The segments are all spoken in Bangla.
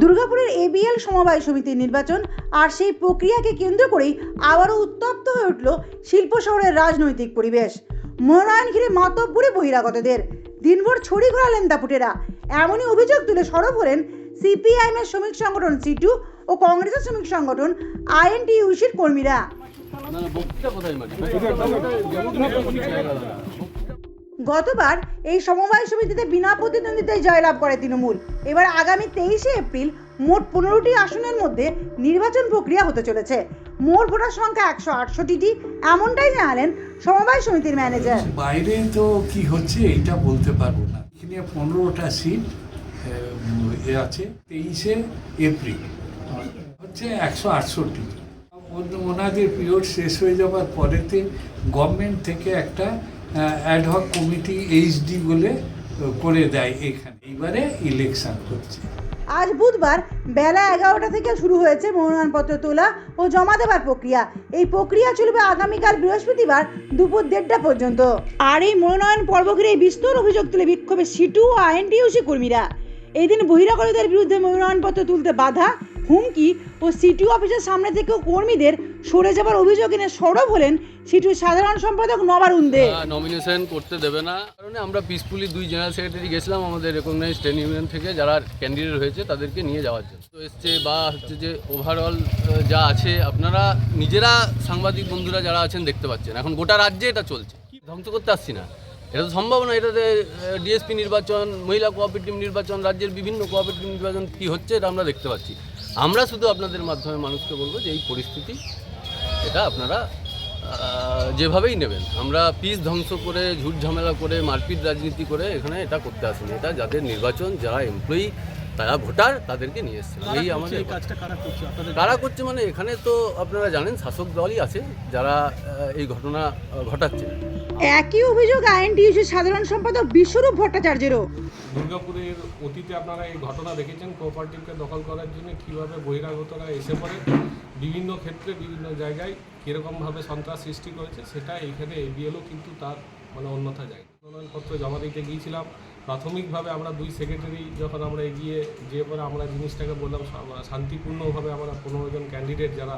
দুর্গাপুরের এবিএল সমবায় সমিতির নির্বাচন আর সেই প্রক্রিয়াকে কেন্দ্র করেই আবারও উত্তপ্ত হয়ে উঠল শিল্প শহরের রাজনৈতিক পরিবেশ। মনোনয়ন ঘিরে মাতব্বরে বহিরাগতদের। দিনভর ছড়ি ঘোরালেন দাপুটেরা। এমনই অভিযোগ তুলে সরব হলেন সিপিআইএম এর শ্রমিক সংগঠন সিটু ও কংগ্রেসের শ্রমিক সংগঠন আইএনটিইউসির কর্মীরা। গতবার এই সমবায় সমিতিতে বিনা প্রতিদ্বন্দ্বিতায় জয়লাভ করে তৃণমূল। এবার আগামী তেইশে এপ্রিল মোট পনেরোটি আসনের মধ্যে নির্বাচন প্রক্রিয়া হতে চলেছে। মোট ভোটার সংখ্যা একশো আটষট্টিটি, এমনটাই জানালেন সমবায় সমিতির ম্যানেজার। বাইরে তো কি হচ্ছে এটা বলতে পারব না। এখানে পনেরোটা সিট আছে, তেইশে এপ্রিল। হচ্ছে একশো আটষট্টি। ওনাদের পিরিয়ড শেষ হয়ে যাওয়ার পরেতে গভর্নমেন্ট থেকে একটা অ্যাডহক কমিটি এইচডি বলে করে দেয় এখানে। এইবারে ইলেকশন হচ্ছে। আজ বুধবার বেলা এগারোটা থেকে শুরু হয়েছে মনোনয়নপত্র তোলা ও জমা দেওয়ার প্রক্রিয়া। এই প্রক্রিয়া চলবে আগামীকাল বৃহস্পতিবার দুপুর দেড়টা পর্যন্ত। আর এই মনোনয়ন পর্ব ঘিরে বিস্তর অভিযোগ তুলে বিক্ষোভে সিটু ও আইএনটিইউসি কর্মীরা। এই দিন বহিরাগতদের বিরুদ্ধে মনোনয়নপত্র তুলতে বাধা হুমকি ও সিটিও অফিসের সামনে থেকেও কর্মীদের সরে যাবার অভিযোগ এনে সরব হলেন সিটুর সাধারণ সম্পাদক নবারুন্দে নমিনেশন করতে দেবে না। কারণে আমরা পিসফুলি দুই জেনারেল সেক্রেটারি গেছিলাম আমাদের রেকগনাইজ ট্রেন ইউনিয়ন থেকে, যারা ক্যান্ডিডেট হয়েছে তাদেরকে নিয়ে যাওয়ার জন্য। তো এসছে বা হচ্ছে যে ওভারঅল যা আছে, আপনারা নিজেরা সাংবাদিক বন্ধুরা যারা আছেন দেখতে পাচ্ছেন। এখন গোটা রাজ্যে এটা চলছে। ধ্বংস করতে আসছি না। এটা তো সম্ভব না, এটাতে ডিএসপি নির্বাচন, মহিলা কোঅপারেটিভ নির্বাচন, রাজ্যের বিভিন্ন কোঅপারেটিভ নির্বাচন কী হচ্ছে, এটা আমরা দেখতে পাচ্ছি। আমরা শুধু আপনাদের মাধ্যমে মানুষকে বলব যে এই পরিস্থিতি এটা আপনারা যেভাবেই নেবেন। আমরা পিস ধ্বংস করে ঝুট ঝামেলা করে মারপিট রাজনীতি করে এখানে এটা করতে আসেনি। এটা যাদের নির্বাচন যারা এমপ্লয়ি তারা ভোটার তাদেরকে নিয়ে এসছে এই আমাদের কারা করছে? মানে এখানে তো আপনারা জানেন শাসক দলই আছে যারা এই ঘটনা ঘটাচ্ছে। একই অভিযোগ আইএনটিইউসির সাধারণ সম্পাদক বিশ্বরূপ ভট্টাচার্যেরও। দুর্গাপুরের অতীতে আপনারা এই ঘটনা দেখেছেন কোঅপারেটিভকে দখল করার জন্য কীভাবে বহিরাগতরা এসে পড়ে, বিভিন্ন ক্ষেত্রে, বিভিন্ন জায়গায় কীরকমভাবে সন্ত্রাস সৃষ্টি করেছে, সেটা এইখানে এবিএলও কিন্তু তার মানে অন্যথা যায়। মনোনয়নপত্র জমা দিতে গিয়েছিলাম প্রাথমিকভাবে আমরা দুই সেক্রেটারি যখন আমরা এগিয়ে যে পরে আমরা জিনিসটাকে বললাম শান্তিপূর্ণভাবে আমরা পনেরো জন ক্যান্ডিডেট যারা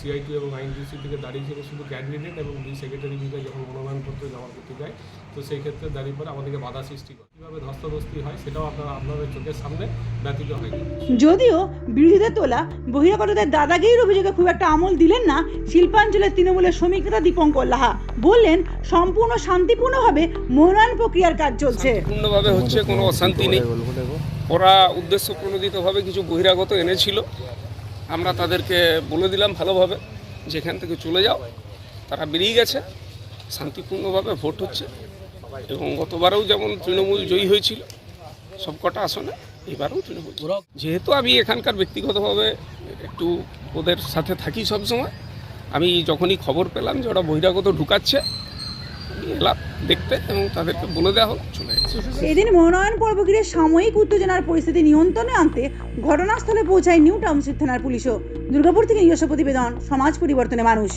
সিআইটি এবং আইনডিসি থেকে দাঁড়িয়েছিল শুধু ক্যান্ডিডেট এবং দুই সেক্রেটারি মিলে যখন মনোনয়নপত্র জমা করতে যায় তো সেই ক্ষেত্রে দাঁড়িয়ে পরে আমাদেরকে বাধা সৃষ্টি করে। কীভাবে ধস্তাধস্তি হয় সেটাও আপনারা আপনাদের চোখের সামনে ব্যতীত হয়নি যদিও বিরোধীদের তোলা বহিরাগতদের দাদাগিরির অভিযোগে খুব একটা আমল দিলেন না শিল্পাঞ্চলের তৃণমূলের শ্রমিক নেতা দীপঙ্কর লাহা। বললেন সম্পূর্ণ শান্তিপূর্ণভাবে মনোনয়ন প্রক্রিয়ার কাজ চলছে। পূর্ণভাবে হচ্ছে কোনো অশান্তি নেই। ওরা উদ্দেশ্য প্রণোদিতভাবে কিছু বহিরাগত এনেছিল। আমরা তাদেরকে বলে দিলাম ভালোভাবে, যেখান থেকে চলে যাও, তারা বেরিয়ে গেছে। শান্তিপূর্ণভাবে ভোট হচ্ছে এবং গতবারেও যেমন তৃণমূল জয়ী হয়েছিল, সবকটা আসনে এবারেও তৃণমূল যেহেতু আমি এখানকার ব্যক্তিগতভাবে একটু ওদের সাথে থাকি সবসময়, আমি যখনই খবর পেলাম যে ওরা বহিরাগত ঢুকাচ্ছে এলাম দেখতে এবং তাদেরকে বলে দেওয়া হলো চলে এদিন মনোনয়ন পর্ব ঘিরে সাময়িক উত্তেজনার পরিস্থিতি নিয়ন্ত্রণে আনতে ঘটনাস্থলে পৌঁছায় নিউ টাউনশিপ থানার পুলিশও। দুর্গাপুর থেকে নিজস্ব প্রতিবেদন, সমাজ পরিবর্তনে মানুষ।